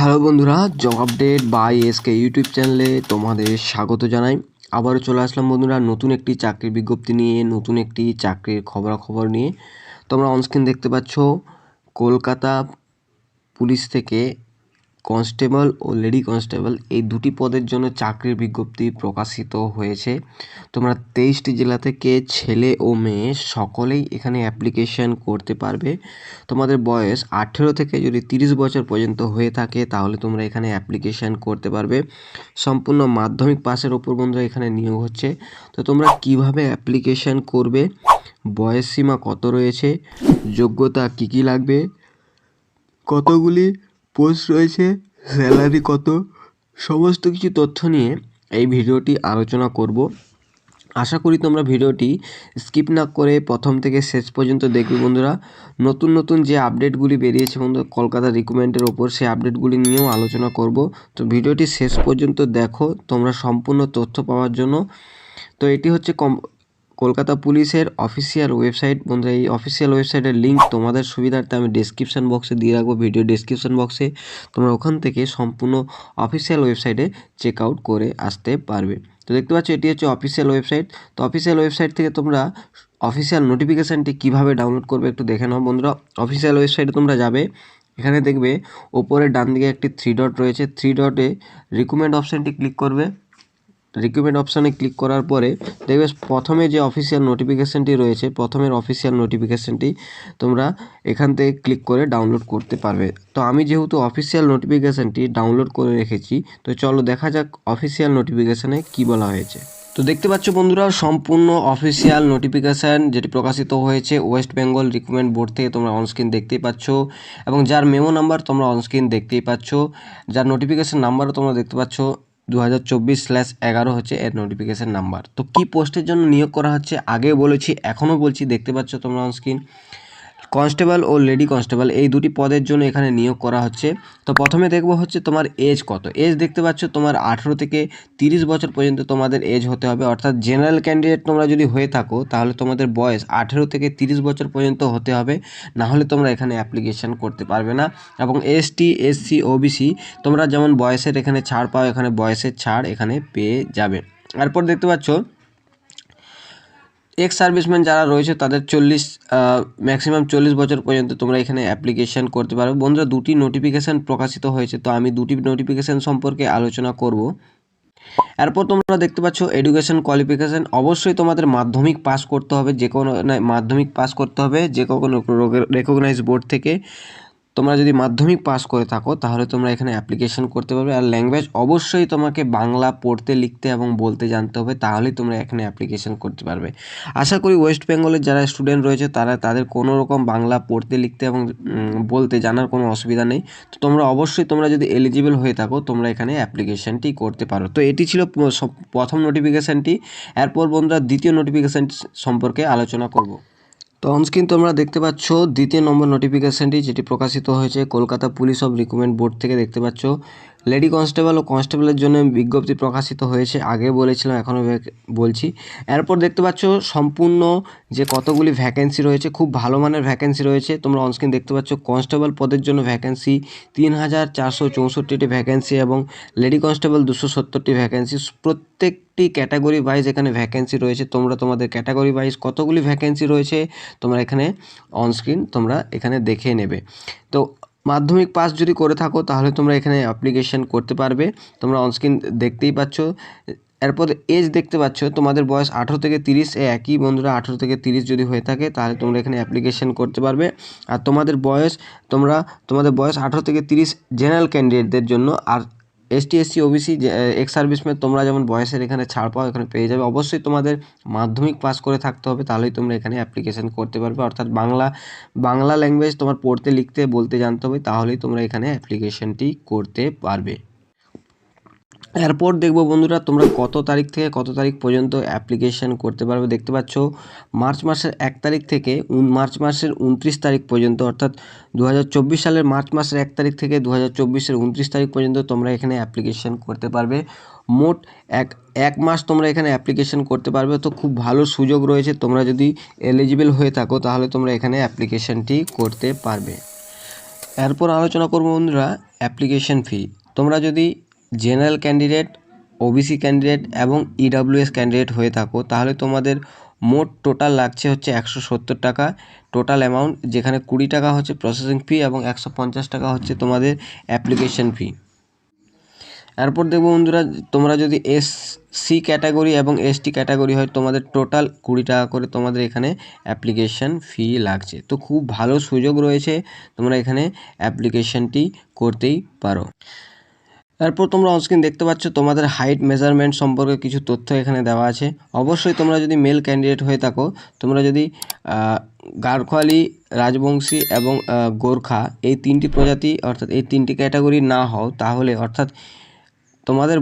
Hello বন্ধুরা, job update by SK YouTube চ্যানেলে তোমাদের স্বাগত জানাই। আবারও চলে আসলাম বন্ধুরা, নতুন একটি চাকরির বিজ্ঞপ্তি নিয়ে, নতুন একটি চাকরির খবরাখবর নিয়ে। তোমরা অনস্ক্রিন দেখতে পাচ্ছ, কলকাতা পুলিশ থেকে কনস্টেবল ও লেডি কনস্টেবল এই দুটি পদের জন্য চাকরির বিজ্ঞপ্তি প্রকাশিত হয়েছে। তোমরা তেইশটি জেলা থেকে ছেলে ও মেয়ে সকলেই এখানে অ্যাপ্লিকেশন করতে পারবে। তোমাদের বয়স আঠেরো থেকে যদি তিরিশ বছর পর্যন্ত হয়ে থাকে, তাহলে তোমরা এখানে অ্যাপ্লিকেশন করতে পারবে। সম্পূর্ণ মাধ্যমিক পাসের ওপর বন্ধুরা এখানে নিয়োগ হচ্ছে। তো তোমরা কীভাবে অ্যাপ্লিকেশন করবে? বয়স সীমা কত রয়েছে? যোগ্যতা কী কী লাগবে? কতগুলি পোস্ট রয়েছে স্যালারি কত, সমস্ত কিছু তথ্য নিয়ে এই ভিডিওটি আলোচনা করব। আশা করি তোমরা ভিডিওটি স্কিপ না করে প্রথম থেকে শেষ পর্যন্ত দেখবে বন্ধুরা। নতুন নতুন যে আপডেটগুলি বেরিয়েছে বন্ধু কলকাতা রিক্রুটমেন্টের ওপর সেই আপডেটগুলি নিয়েও আলোচনা করব। তো ভিডিওটি শেষ পর্যন্ত দেখো, তোমরা সম্পূর্ণ তথ্য পাওয়ার জন্য। তো এটি হচ্ছে কলকাতা পুলিশের অফিসিয়াল ওয়েবসাইট বন্ধুরা, এই অফিসিয়াল ওয়েবসাইটের লিঙ্ক তোমাদের সুবিধার্থে আমি ডেসক্রিপশন বক্সে দিয়ে রাখব ভিডিও ডেসক্রিপশন বক্সে তোমরা ওখান থেকে সম্পূর্ণ অফিসিয়াল ওয়েবসাইটে চেক আউট করে আসতে পারবে। তো দেখতে পাচ্ছ, এটি হচ্ছে অফিসিয়াল ওয়েবসাইট তো অফিসিয়াল ওয়েবসাইট থেকে তোমরা অফিসিয়াল নোটিফিকেশানটি কীভাবে ডাউনলোড করবে একটু দেখে নাও, বন্ধুরা। অফিসিয়াল ওয়েবসাইটে তোমরা যাবে, এখানে দেখবে ওপরে ডান দিকে একটি থ্রি ডট রয়েছে। থ্রি ডটে রিকমেন্ড অপশানটি ক্লিক করবে। রিক্রুটমেন্ট অপশানে ক্লিক করার পরে দেখবে প্রথমে যে অফিসিয়াল নোটিফিকেশানটি রয়েছে, প্রথমের অফিসিয়াল নোটিফিকেশানটি তোমরা এখান থেকে ক্লিক করে ডাউনলোড করতে পারবে। তো আমি যেহেতু অফিসিয়াল নোটিফিকেশানটি ডাউনলোড করে রেখেছি, তো চলো দেখা যাক অফিসিয়াল নোটিফিকেশানে কী বলা হয়েছে। তো দেখতে পাচ্ছ বন্ধুরা, সম্পূর্ণ অফিসিয়াল নোটিফিকেশান যেটি প্রকাশিত হয়েছে ওয়েস্ট বেঙ্গল রিক্রুটমেন্ট বোর্ড থেকে তোমরা অনস্ক্রিন দেখতেই পাচ্ছ এবং যার মেমো নাম্বার তোমরা অনস্ক্রিন দেখতেই পাচ্ছ, যার নোটিফিকেশান নাম্বারও তোমরা দেখতে পাচ্ছ। দু হাজার চব্বিশ স্ল্যাশ এগারো হচ্ছে এর নোটিফিকেশান নাম্বার তো কী পোস্টের জন্য নিয়োগ করা হচ্ছে? আগে বলেছি, এখনও বলছি, দেখতে পাচ্ছ তোমরা অনস্ক্রিন কনস্টেবল ও লেডি কনস্টেবল এই দুটি পদের জন্য এখানে নিয়োগ করা হচ্ছে। তো প্রথমে দেখব হচ্ছে তোমার এজ কত। এজ দেখতে পাচ্ছ তোমার আঠেরো থেকে তিরিশ বছর পর্যন্ত তোমাদের এজ হতে হবে। অর্থাৎ জেনারেল ক্যান্ডিডেট তোমরা যদি হয়ে থাকো, তাহলে তোমাদের বয়স আঠেরো থেকে তিরিশ বছর পর্যন্ত হতে হবে। না হলে তোমরা এখানে অ্যাপ্লিকেশান করতে পারবে না। এবং এসটি, এসসি, ওবিসি তোমরা যেমন বয়সের এখানে ছাড় পাও, এখানে বয়সের ছাড় এখানে পেয়ে যাবে। এরপর দেখতে পাচ্ছ এক্স সার্ভিসম্যান যারা রয়েছে, তাদের চল্লিশ ম্যাক্সিমাম চল্লিশ বছর পর্যন্ত তোমরা এখানে অ্যাপ্লিকেশন করতে পারো। বন্ধুরা, দুটি নোটিফিকেশান প্রকাশিত হয়েছে, তো আমি দুটি নোটিফিকেশান সম্পর্কে আলোচনা করব। এরপর তোমরা দেখতে পাচ্ছ এডুকেশন কোয়ালিফিকেশান অবশ্যই তোমাদের মাধ্যমিক পাস করতে হবে, যে কোনো মাধ্যমিক পাস করতে হবে, যে কোনো রেকগনাইজ বোর্ড থেকে। তোমরা যদি মাধ্যমিক পাস করে থাকো, তাহলে তোমরা এখানে অ্যাপ্লিকেশন করতে পারবে আর ল্যাঙ্গুয়েজ অবশ্যই তোমাকে বাংলা পড়তে, লিখতে এবং বলতে জানতে হবে, তাহলেই তোমরা এখানে অ্যাপ্লিকেশন করতে পারবে। আশা করি ওয়েস্ট বেঙ্গলের যারা স্টুডেন্ট রয়েছে, তারা তাদের কোনো রকম বাংলা পড়তে, লিখতে এবং বলতে জানার কোনো অসুবিধা নেই। তো তোমরা অবশ্যই তোমরা যদি এলিজিবল হয়ে থাকো, তোমরা এখানে অ্যাপ্লিকেশনটি করতে পারো। তো এটি ছিল প্রথম নোটিফিকেশানটি এরপর বন্ধুরা, দ্বিতীয় নোটিফিকেশান সম্পর্কে আলোচনা করব। তো অনস্ক্রিন তোমরা দেখতে পাচ্ছ দ্বিতীয় নম্বর নোটিফিকেশানটি যেটি প্রকাশিত হয়েছে Kolkata police of recruitment board থেকে দেখতে পাচ্ছ। লেডি কনস্টেবল ও কনস্টেবলের জন্য বিজ্ঞপ্তি প্রকাশিত হয়েছে, আগে বলেছিলাম, এখনও বলছি। এরপর দেখতে পাচ্ছ সম্পূর্ণ যে কতগুলি ভ্যাকেন্সি রয়েছে, খুব ভালো মানের ভ্যাকেন্সি রয়েছে। তোমরা অনস্ক্রিন দেখতে পাচ্ছ কনস্টেবল পদের জন্য ভ্যাকেন্সি তিন হাজার চারশো চৌষট্টিটি ভ্যাকেন্সি এবং লেডি কনস্টেবল দুশো সত্তরটি ভ্যাকেন্সি প্রত্যেকটি ক্যাটাগরি ওয়াইজ এখানে ভ্যাকেন্সি রয়েছে। তোমরা তোমাদের ক্যাটাগরি ওয়াইজ কতগুলি ভ্যাকেন্সি রয়েছে, তোমরা এখানে অনস্ক্রিন তোমরা এখানে দেখে নেবে। তো মাধ্যমিক পাস যদি করে থাকো, তাহলে তোমরা এখানে অ্যাপ্লিকেশান করতে পারবে। তোমরা অনস্ক্রিন দেখতেই পাচ্ছ। এরপর এজ দেখতে পাচ্ছ। তোমাদের বয়স আঠেরো থেকে তিরিশ একই বন্ধুরা আঠেরো থেকে তিরিশ যদি হয়ে থাকে, তাহলে তোমরা এখানে অ্যাপ্লিকেশান করতে পারবে। আর তোমাদের বয়স, তোমরা, তোমাদের বয়স আঠেরো থেকে তিরিশ জেনারেল ক্যান্ডিডেটদের জন্য। আর ST SC OBC ex serviceman তোমরা যেমন বয়সের এখানে ছাড় পাও, এখানে পেয়ে যাবে। অবশ্যই তোমাদের মাধ্যমিক পাস করে থাকতে হবে, তাহলেই তোমরা এখানে অ্যাপ্লিকেশন করতে পারবে। অর্থাৎ বাংলা বাংলা ল্যাঙ্গুয়েজ তোমার পড়তে, লিখতে, বলতে জানতে হবে, তাহলেই তোমরা এখানে অ্যাপ্লিকেশনটি করতে পারবে। এরপর দেখব বন্ধুরা তোমরা কত তারিখ থেকে কত তারিখ পর্যন্ত অ্যাপ্লিকেশান করতে পারবে। দেখতে পাচ্ছ, মার্চ মাসের এক তারিখ থেকে মার্চ মাসের উনত্রিশ তারিখ পর্যন্ত, অর্থাৎ দু হাজার চব্বিশ সালের মার্চ মাসের এক তারিখ থেকে দু হাজার চব্বিশের উনত্রিশ তারিখ পর্যন্ত তোমরা এখানে অ্যাপ্লিকেশান করতে পারবে। মোট এক এক মাস তোমরা এখানে অ্যাপ্লিকেশান করতে পারবে। তো খুব ভালো সুযোগ রয়েছে, তোমরা যদি এলিজিবল হয়ে থাকো, তাহলে তোমরা এখানে অ্যাপ্লিকেশানটি করতে পারবে। এরপর আলোচনা করব বন্ধুরা অ্যাপ্লিকেশন ফি তোমরা যদি জেনারেল ক্যান্ডিডেট, ওবিসি ক্যান্ডিডেট এবং ইডাব্লিউএস ক্যান্ডিডেট হয়ে থাকো, তাহলে তোমাদের মোট টোটাল লাগছে হচ্ছে একশো সত্তর টাকা। টোটাল অ্যামাউন্ট যেখানে কুড়ি টাকা হচ্ছে প্রসেসিং ফি এবং একশো পঞ্চাশ টাকা হচ্ছে তোমাদের অ্যাপ্লিকেশন ফি। এরপর দেখব বন্ধুরা, তোমরা যদি এস সি ক্যাটাগরি এবং এসটি ক্যাটাগরি হয়, তোমাদের টোটাল কুড়ি টাকা করে তোমাদের এখানে অ্যাপ্লিকেশন ফি লাগছে। তো খুব ভালো সুযোগ রয়েছে তোমরা এখানে অ্যাপ্লিকেশনটি করতেই পারো। এরপর তোমরা অনস্ক্রিন দেখতে পাচ্ছ তোমাদের হাইট মেজারমেন্ট সম্পর্কে কিছু তথ্য এখানে দেওয়া আছে। অবশ্যই তোমরা যদি মেল ক্যান্ডিডেট হয়ে থাকো, তোমরা যদি গারখোয়ালি, রাজবংশী এবং গোর্খা এই তিনটি প্রজাতি অর্থাৎ এই তিনটি ক্যাটাগরি না হও, তাহলে অর্থাৎ তোমাদের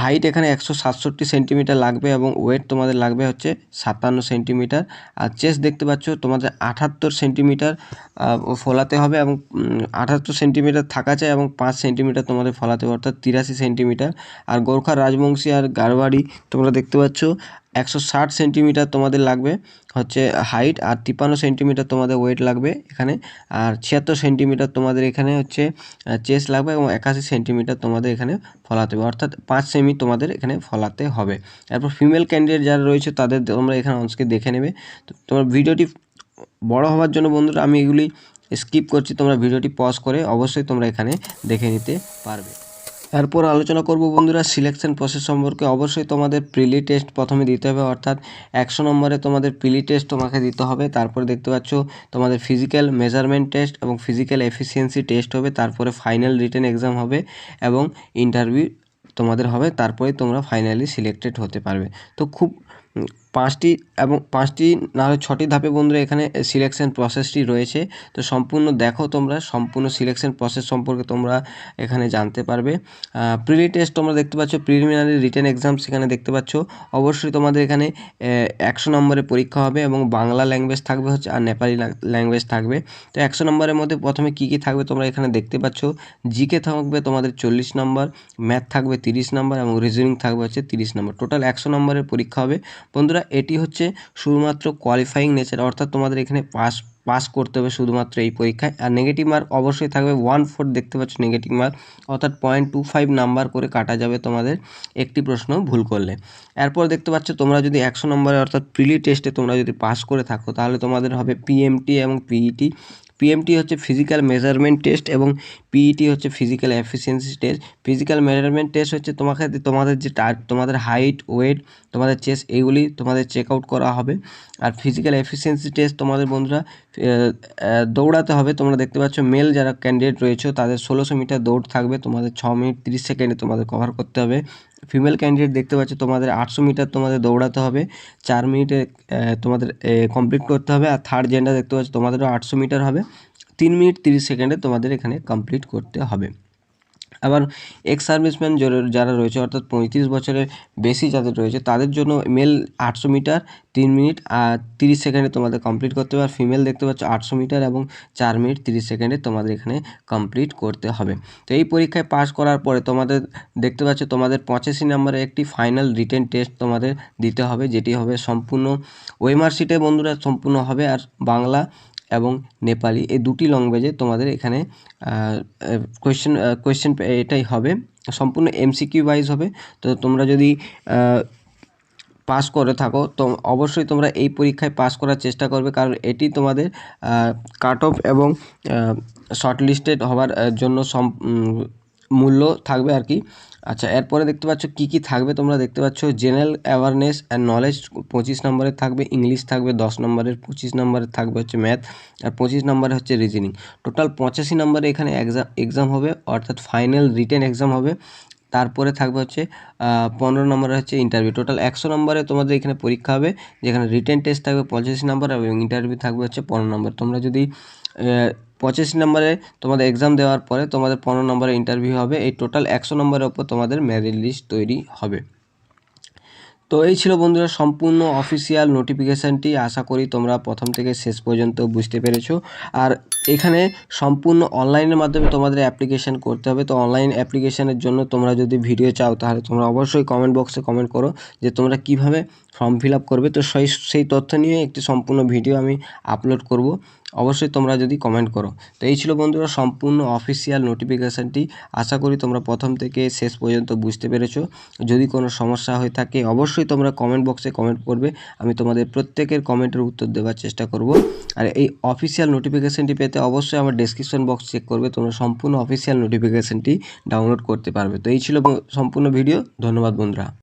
হাইট এখানে একশো সাতষট্টি সেন্টিমিটার লাগবে এবং ওয়েট তোমাদের লাগবে হচ্ছে সাতান্ন সেন্টিমিটার। আর চেস্ট দেখতে পাচ্ছ, তোমাদের আটাত্তর সেন্টিমিটার ফলাতে হবে এবং আঠাত্তর সেন্টিমিটার থাকা চাই এবং পাঁচ সেন্টিমিটার তোমাদের ফলাতে হবে, অর্থাৎ তিরাশি সেন্টিমিটার। আর গোর্খা রাজবংশী আর গারবাড়ি তোমরা দেখতে পাচ্ছ একশো ষাট সেন্টিমিটার তোমাদের লাগবে, হচ্ছে হাইট আর তিপ্পান্ন সেন্টিমিটার তোমাদের ওয়েট লাগবে এখানে, আর ছিয়াত্তর সেন্টিমিটার তোমাদের এখানে হচ্ছে চেস্ট লাগবে এবং একাশি সেন্টিমিটার তোমাদের এখানে ফলাতে হবে, অর্থাৎ পাঁচ সেমি তোমাদের এখানে ফলাতে হবে। এরপর ফিমেল ক্যান্ডিডেট যারা রয়েছে তাদের তোমরা এখানে অংশকে দেখে নেবে। তোমার ভিডিওটি বড় হওয়ার জন্য বন্ধুরা আমি এগুলি স্কিপ করছি, তোমরা ভিডিওটি পজ করে অবশ্যই তোমরা এখানে দেখে নিতে পারবে। এরপর আলোচনা করব বন্ধুরা সিলেকশন প্রসেস সম্পর্কে। অবশ্যই তোমাদের প্রিলি টেস্ট প্রথমে দিতে হবে, অর্থাৎ একশো নম্বরে তোমাদের প্রিলি টেস্ট তোমাকে দিতে হবে। তারপরে দেখতে পাচ্ছ তোমাদের ফিজিক্যাল মেজারমেন্ট টেস্ট এবং ফিজিক্যাল এফিসিয়েন্সি টেস্ট হবে, তারপরে ফাইনাল রিটেন এক্সাম হবে এবং ইন্টারভিউ তোমাদের হবে, তারপরে তোমরা ফাইনালি সিলেক্টেড হতে পারবে। তো খুব পাঁচটি এবং পাঁচটি না হলে ছটি ধাপে বন্ধুরা এখানে সিলেকশন প্রসেসটি রয়েছে। তো সম্পূর্ণ দেখো তোমরা, সম্পূর্ণ সিলেকশন প্রসেস সম্পর্কে তোমরা এখানে জানতে পারবে। প্রিলি টেস্ট তোমরা দেখতে পাচ্ছ প্রিলিমিনারি রিটেন এক্সাম সেখানে দেখতে পাচ্ছ। অবশ্যই তোমাদের এখানে একশো নম্বরের পরীক্ষা হবে এবং বাংলা ল্যাঙ্গুয়েজ থাকবে হচ্ছে আর নেপালি ল্যাঙ্গুয়েজ থাকবে। তো একশো নম্বরের মধ্যে প্রথমে কী কী থাকবে তোমরা এখানে দেখতে পাচ্ছ। জিকে থাকবে তোমাদের চল্লিশ নম্বর ম্যাথ থাকবে তিরিশ নম্বর এবং রিজনিং থাকবে হচ্ছে তিরিশ নম্বর। টোটাল একশো নম্বরের পরীক্ষা হবে। বন্ধুরা, এটি হচ্ছে শুধুমাত্র কোয়ালিফাইং নেচার অর্থাৎ তোমাদের এখানে পাস পাস করতে হবে শুধুমাত্র এই পরীক্ষায়। আর নেগেটিভ মার্ক অবশ্যই থাকবে ওয়ান ফোর দেখতে পাচ্ছ নেগেটিভ মার্ক অর্থাৎ পয়েন্ট টু ফাইভ নাম্বার করে কাটা যাবে তোমাদের একটি প্রশ্ন ভুল করলে। এরপর দেখতে পাচ্ছ তোমরা যদি একশো নম্বরে, অর্থাৎ প্রিলি টেস্টে তোমরা যদি পাস করে থাকো, তাহলে তোমাদের হবে পিএমটি এবং পিইটি পিএমটি হচ্ছে ফিজিক্যাল মেজারমেন্ট টেস্ট এবং পিইটি হচ্ছে physical efficiency test physical measurement test হচ্ছে তোমাকে তোমাদের যে তোমাদের হাইট ওয়েট তোমাদের চেস্ট এইগুলি তোমাদের চেক আউট করা হবে। আর ফিজিক্যাল এফিসিয়েন্সি টেস্ট তোমাদের বন্ধুরা দৌড়াতে হবে। তোমরা দেখতে পাচ্ছ মেল যারা ক্যান্ডিডেট রয়েছে, তাদের ষোলোশো মিটার দৌড় থাকবে। তোমাদের ছ মিনিট তিরিশ সেকেন্ডে তোমাদের কভার করতে হবে। ফিমেল ক্যান্ডিডেট দেখতে পাচ্ছ, তোমাদের আটশো মিটার তোমাদের দৌড়াতে হবে, চার মিনিটে তোমাদের কমপ্লিট করতে হবে, আর থার্ড জেন্ডার দেখতে পাচ্ছ, তোমাদেরও আটশো মিটার হবে, তিন মিনিট তিরিশ সেকেন্ডে তোমাদের এখানে কমপ্লিট করতে হবে। আবার এক্স সার্ভিসম্যান যারা রয়েছে, অর্থাৎ পঁয়ত্রিশ বছরের বেশি যাদের রয়েছে, তাদের জন্য মেল আটশো মিটার তিন মিনিট আর তিরিশ সেকেন্ডে তোমাদের কমপ্লিট করতে হবে। আর ফিমেল দেখতে পাচ্ছ আটশো মিটার এবং চার মিনিট তিরিশ সেকেন্ডে তোমাদের এখানে কমপ্লিট করতে হবে। তো এই পরীক্ষায় পাস করার পরে তোমাদের দেখতে পাচ্ছ তোমাদের পঁচাশি নম্বরে একটি ফাইনাল রিটেন টেস্ট তোমাদের দিতে হবে, যেটি হবে সম্পূর্ণ ওয়েমার শিটে বন্ধুরা সম্পূর্ণ হবে। আর বাংলা এবং নেপালি এই দুটি ল্যাঙ্গুয়েজে তোমাদের এখানে কোয়েশ্চেন কোয়েশ্চেন এটাই হবে। সম্পূর্ণ এমসিকিউ ওয়াইজ হবে। তো তোমরা যদি পাস করে থাকো, তো অবশ্যই তোমরা এই পরীক্ষায় পাস করার চেষ্টা করবে। কারণ এটি তোমাদের কাট অফ এবং শর্ট লিস্টেড হওয়ার জন্য সম মূল্য থাকবে আর কি। আচ্ছা এরপরে দেখতে পাচ্ছ কী কী থাকবে তোমরা দেখতে পাচ্ছ। জেনারেল অ্যাওয়ারনেস অ্যান্ড নলেজ পঁচিশ নম্বরের থাকবে ইংলিশ থাকবে, দশ নম্বরের, পঁচিশ নম্বরের থাকবে হচ্ছে ম্যাথ আর পঁচিশ নম্বরে হচ্ছে রিজনিং টোটাল পঁচাশি নম্বরে এখানে এক্সাম হবে, অর্থাৎ ফাইনাল রিটেন এক্সাম হবে। তারপরে থাকবে হচ্ছে পনেরো নম্বরে হচ্ছে ইন্টারভিউ টোটাল একশো নম্বরে তোমাদের এখানে পরীক্ষা হবে, যেখানে রিটেন টেস্ট থাকবে পঁচাশি নম্বর এবং ইন্টারভিউ থাকবে হচ্ছে পনেরো নম্বর। তোমরা যদি পঁচাশি নম্বরে তোমাদের এক্সাম দেওয়ার পরে তোমাদের পনেরো নম্বরে ইন্টারভিউ হবে। এই টোটাল একশো নম্বরের ওপর তোমাদের মেরিট লিস্ট তৈরি হবে। তো এই ছিল বন্ধুরা সম্পূর্ণ অফিসিয়াল নোটিফিকেশানটি আশা করি তোমরা প্রথম থেকে শেষ পর্যন্ত বুঝতে পেরেছ। আর এখানে সম্পূর্ণ অনলাইনের মাধ্যমে তোমাদের অ্যাপ্লিকেশান করতে হবে। তো অনলাইন অ্যাপ্লিকেশানের জন্য তোমরা যদি ভিডিও চাও, তাহলে তোমরা অবশ্যই কমেন্ট বক্সে কমেন্ট করো যে তোমরা কীভাবে ফর্ম ফিল আপ করবে। তো সেই সেই তথ্য নিয়ে একটি সম্পূর্ণ ভিডিও আমি আপলোড করব। অবশ্যই তোমরা যদি কমেন্ট করো। তো এই ছিল বন্ধুরা সম্পূর্ণ অফিসিয়াল নোটিফিকেশানটি আশা করি তোমরা প্রথম থেকে শেষ পর্যন্ত বুঝতে পেরেছ। যদি কোনো সমস্যা হয়ে থাকে, অবশ্যই তোমরা কমেন্ট বক্সে কমেন্ট করবে। আমি তোমাদের প্রত্যেকের কমেন্টের উত্তর দেওয়ার চেষ্টা করব। আর এই অফিসিয়াল নোটিফিকেশানটি পেতে অবশ্যই আমার ডিসক্রিপশন বক্স চেক করবে, তোমরা সম্পূর্ণ অফিসিয়াল নোটিফিকেশানটি ডাউনলোড করতে পারবে। তো এই ছিল সম্পূর্ণ ভিডিও ধন্যবাদ বন্ধুরা।